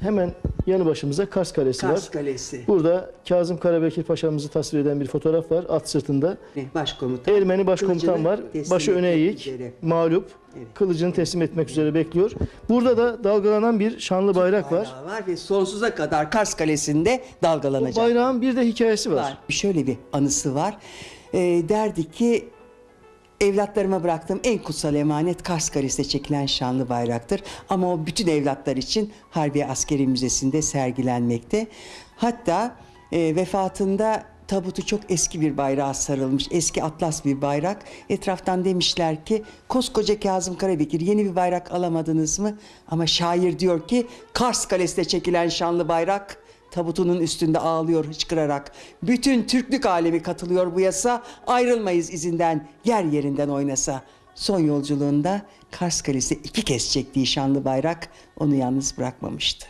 hemen yanı başımızda Kars Kalesi Kars var. Kalesi. Burada Kazım Karabekir Paşa'mızı tasvir eden bir fotoğraf var at sırtında. Başkomutan. Ermeni başkomutan var. Başı öne eğik, mağlup. Evet. Kılıcını teslim etmek üzere bekliyor. Burada da dalgalanan bir şanlı bayrak var. Var ve sonsuza kadar Kars Kalesi'nde dalgalanacak. Bayrağın bir de hikayesi var. var. Şöyle bir anısı var. Ee, derdi ki evlatlarıma bıraktığım en kutsal emanet Kars Kalesi'nde çekilen şanlı bayraktır. Ama o bütün evlatlar için Harbiye Askeri Müzesi'nde sergilenmekte. Hatta e, vefatında tabutu çok eski bir bayrağa sarılmış. Eski atlas bir bayrak. Etraftan demişler ki koskoca Kazım Karabekir yeni bir bayrak alamadınız mı? Ama şair diyor ki Kars Kalesi'nde çekilen şanlı bayrak tabutunun üstünde ağlıyor hıçkırarak. Bütün Türklük alemi katılıyor bu yasa. Ayrılmayız izinden yer yerinden oynasa. Son yolculuğunda Kars Kalesi iki kez çektiği şanlı bayrak onu yalnız bırakmamıştı.